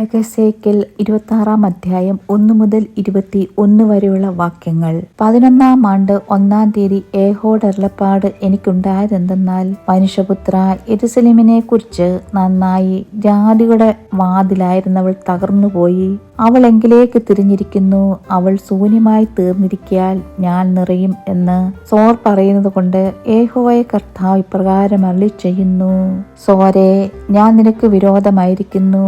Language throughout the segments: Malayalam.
എഗസേക്കൽ ഇരുപത്തി ആറാം അധ്യായം ഒന്നു മുതൽ ഇരുപത്തി ഒന്ന് വരെയുള്ള വാക്യങ്ങൾ. പതിനൊന്നാം ആണ്ട് ഒന്നാം തീയതി ഏഹോട് അരുളപ്പാട് എനിക്കുണ്ടായതെന്തെന്നാൽ മനുഷ്യപുത്ര എരുസലിമിനെ കുറിച്ച് നന്നായി ജാതിയുടെ വാതിലായിരുന്നവൾ തകർന്നുപോയി. അവൾ എങ്കിലേക്ക് തിരിഞ്ഞിരിക്കുന്നു അവൾ ശൂന്യമായി തീർന്നിരിക്കാൻ ഞാൻ നിറയും എന്ന് സോർ പറയുന്നത് കൊണ്ട് ഏഹോയെ കർത്താവ് ഇപ്രകാരം അരളി ചെയ്യുന്നു സോരെ ഞാൻ നിനക്ക് വിരോധമായിരിക്കുന്നു.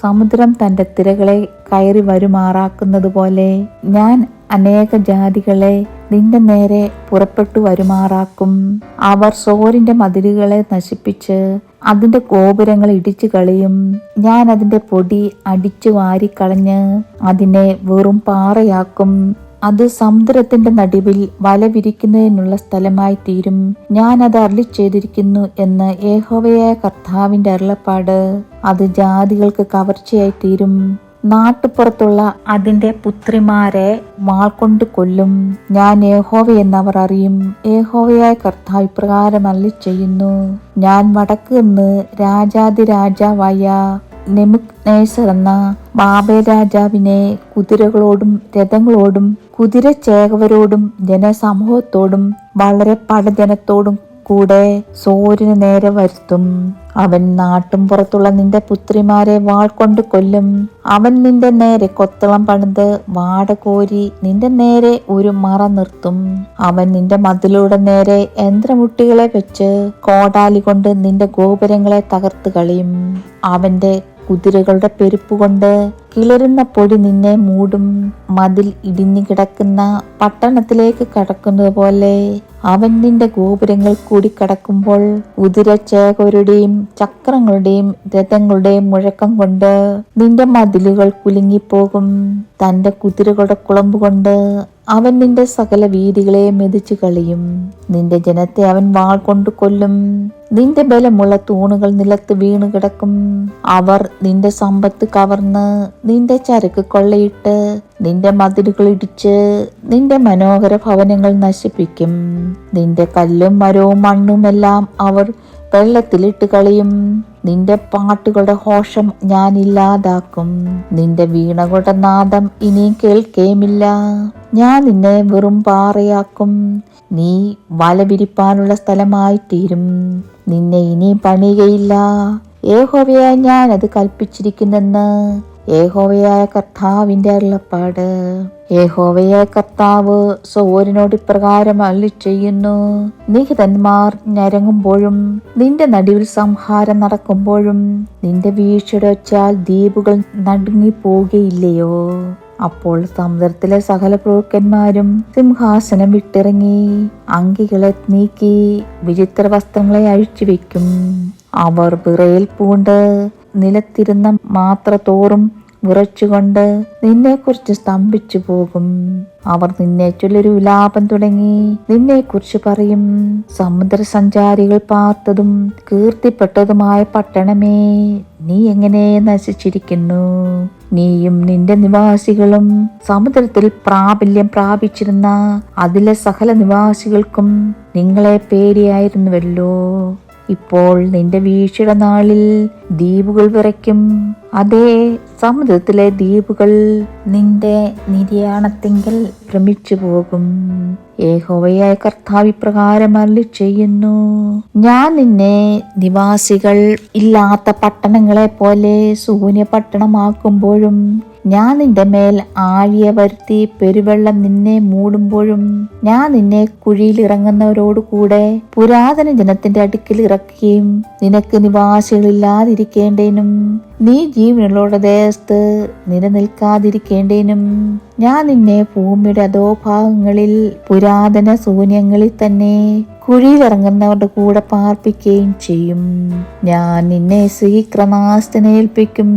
സമുദ്രം തന്റെ തിരകളെ കയറി വരുമാറാക്കുന്നത് പോലെ ഞാൻ അനേക ജാതികളെ നിന്റെ നേരെ പുറപ്പെട്ടു വരുമാറാക്കും. അവർ സോറിന്റെ മതിലുകളെ നശിപ്പിച്ച് അതിന്റെ ഗോപുരങ്ങൾ ഇടിച്ചു കളിയും. ഞാൻ അതിന്റെ പൊടി അടിച്ചു വാരിക്കളഞ്ഞ് അതിനെ വെറും പാറയാക്കും. അത് സമുദ്രത്തിന്റെ നടുവിൽ വല വിരിക്കുന്നതിനുള്ള സ്ഥലമായി തീരും. ഞാൻ അത് അരളി ചെയ്തിരിക്കുന്നു എന്ന് ഏഹോവയായ കർത്താവിന്റെ അരുളപ്പാട്. അത് ജാതികൾക്ക് കവർച്ചയായി തീരും. നാട്ടുപുറത്തുള്ള അതിന്റെ പുത്രിമാരെ വാൾകൊണ്ട് കൊല്ലും. ഞാൻ ഏഹോവ എന്നവർ അറിയും. ഏഹോവയായ കർത്താവ് ഇപ്രകാരം അല്ലി ചെയ്യുന്നു ഞാൻ വടക്ക് നിന്ന് രാജാതിരാജാവായ നെമുക് നേസർ എന്ന ബാബേ രാജാവിനെ കുതിരകളോടും രഥങ്ങളോടും കുതിരച്ചേകവരോടും ജനസമൂഹത്തോടും വളരെ പടജനത്തോടും കൂടെ സൂര്യന് നേരെ വരുത്തും. അവൻ നാട്ടും പുറത്തുള്ള നിന്റെ പുത്രിമാരെ വാൾ കൊണ്ട് കൊല്ലും. അവൻ നിന്റെ നേരെ കൊത്തളം പണിത് വാട കോരി നിന്റെ നേരെ ഒരു മറ നിർത്തും. അവൻ നിന്റെ മതിലൂടെ നേരെ യന്ത്രമുട്ടികളെ വെച്ച് കോടാലി കൊണ്ട് നിന്റെ ഗോപുരങ്ങളെ തകർത്ത് കളിയും. അവന്റെ കുതിരകളുടെ പെരുപ്പ് കൊണ്ട് കിളരുന്ന പൊടി നിന്നെ മൂടും. മതിൽ ഇടിഞ്ഞു കിടക്കുന്ന പട്ടണത്തിലേക്ക് കടക്കുന്നത് പോലെ അവൻ നിന്റെ ഗോപുരങ്ങൾ കൂടി കടക്കുമ്പോൾ കുതിരച്ചേകരുടെയും ചക്രങ്ങളുടെയും രഥങ്ങളുടെയും മുഴക്കം കൊണ്ട് നിന്റെ മതിലുകൾ കുലുങ്ങിപ്പോകും. തന്റെ കുതിരകളുടെ കുളമ്പ് കൊണ്ട് അവൻ നിന്റെ സകല വീതികളെ മെതിച്ചു കളിയും. നിന്റെ ജനത്തെ അവൻ വാൾ കൊണ്ട് കൊല്ലും. നിന്റെ ബലമുള്ള തൂണുകൾ നിലത്ത് വീണു കിടക്കും. അവർ നിന്റെ സമ്പത്ത് കവർന്ന് നിന്റെ ചരക്ക് കൊള്ളയിട്ട് നിന്റെ മതിലുകൾ ഇടിച്ച് നിന്റെ മനോഹര ഭവനങ്ങൾ നശിപ്പിക്കും. നിന്റെ കല്ലും മരവും മണ്ണുമെല്ലാം അവർ വെള്ളത്തിലിട്ട് കളയും. നിന്റെ പാട്ടുകളുടെ ഹോഷം ഞാൻ ഇല്ലാതാക്കും. നിന്റെ വീണകളുടെ നാദം ഇനിയും കേൾക്കേമില്ല. ഞാൻ നിന്നെ വെറും പാറയാക്കും. നീ വല വിരിപ്പാനുള്ള സ്ഥലമായി തീരും. നിന്നെ ഇനി പണിയുകയില്ല. ഏഹോവയായി ഞാൻ അത് കൽപ്പിച്ചിരിക്കുന്നെന്ന് ഏഹോവയായ കർത്താവിന്റെ അരുളപ്പാട്. ഏഹോവയായ കർത്താവ് സോരനോട് ഇപ്രകാരം അള്ളി ചെയ്യുന്നു നിഹിതന്മാർ ഞരങ്ങുമ്പോഴും നിന്റെ നടുവിൽ സംഹാരം നടക്കുമ്പോഴും നിന്റെ വീഴ്ചയുടെ വച്ചാൽ ദ്വീപുകൾ നടുങ്ങി പോവുകയില്ലയോ അപ്പോൾ സമുദ്രത്തിലെ സകല പ്രഭുക്കന്മാരും സിംഹാസനം വിട്ടിറങ്ങി അങ്കികളെ നീക്കി വിചിത്ര വസ്ത്രങ്ങളെ അഴിച്ചു വെക്കും അവർ വിറയിൽ പൂണ്ട് നിലത്തിരുന്ന മാത്ര തോറും വിറച്ചുകൊണ്ട് നിന്നെക്കുറിച്ച് സ്തംഭിച്ചു പോകും. അവർ നിന്നെ ചൊല്ലൊരു വിലാപം തുടങ്ങി നിന്നെക്കുറിച്ച് പറയും. സമുദ്ര സഞ്ചാരികൾ പാർത്തതും കീർത്തിപ്പെട്ടതുമായ പട്ടണമേ നീ എങ്ങനെ നശിച്ചിരിക്കുന്നു? നീയും നിന്റെ നിവാസികളും സമുദ്രത്തിൽ പ്രാബല്യം പ്രാപിച്ചിരുന്ന അതിലെ സകല നിവാസികൾക്കും നിങ്ങളെ പേടിയായിരുന്നുവല്ലോ. ഇപ്പോൾ നിന്റെ വീഴ്ചയുടെ നാളിൽ ദ്വീപുകൾ വിറയ്ക്കും. അതേ സമുദ്രത്തിലെ ദ്വീപുകൾ നിന്റെ നിര്യാണത്തിങ്കൽ ഭ്രമിച്ചു പോകും. ഏഹോവയായ കർത്താവിപ്രകാരം അരളി ചെയ്യുന്നു. ഞാൻ നിന്നെ നിവാസികൾ ഇല്ലാത്ത പട്ടണങ്ങളെ പോലെ ശൂന്യ പട്ടണമാക്കുമ്പോഴും ഞാൻ നിന്റെ മേൽ ആഴിയ വരുത്തി പെരുവെള്ളം നിന്നെ മൂടുമ്പോഴും ഞാൻ നിന്നെ കുഴിയിൽ ഇറങ്ങുന്നവരോട് കൂടെ പുരാതന ജനത്തിന്റെ അടുക്കിൽ ഇറക്കുകയും നിനക്ക് നിവാസികളില്ലാതിരിക്കേണ്ടേനും നീ ജീവനുള്ള ദേശത്ത് നിലനിൽക്കാതിരിക്കേണ്ടേനും. ഞാൻ നിന്നെ ഭൂമിയുടെ അധോഭാഗങ്ങളിൽ പുരാതന ശൂന്യങ്ങളിൽ തന്നെ കുഴിയിലിറങ്ങുന്നവരുടെ കൂടെ പാർപ്പിക്കുകയും ചെയ്യും. ഞാൻ നിന്നെ സ്വീക്രനാസ്തനേൽപ്പിക്കും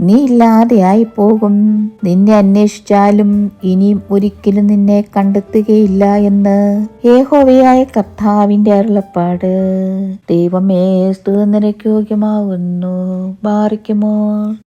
നീ ഇല്ലാതെയായി പോകും. നിന്നെ അന്വേഷിച്ചാലും ഇനിയും ഒരിക്കലും നിന്നെ കണ്ടെത്തുകയില്ല എന്ന് ഏഹോവയായ കർത്താവിന്റെ അരുളപ്പാട്. ദൈവമേ സ്തുതനിരക്ക് യോഗ്യമാകുന്നു. ബാറിക്കുമോ?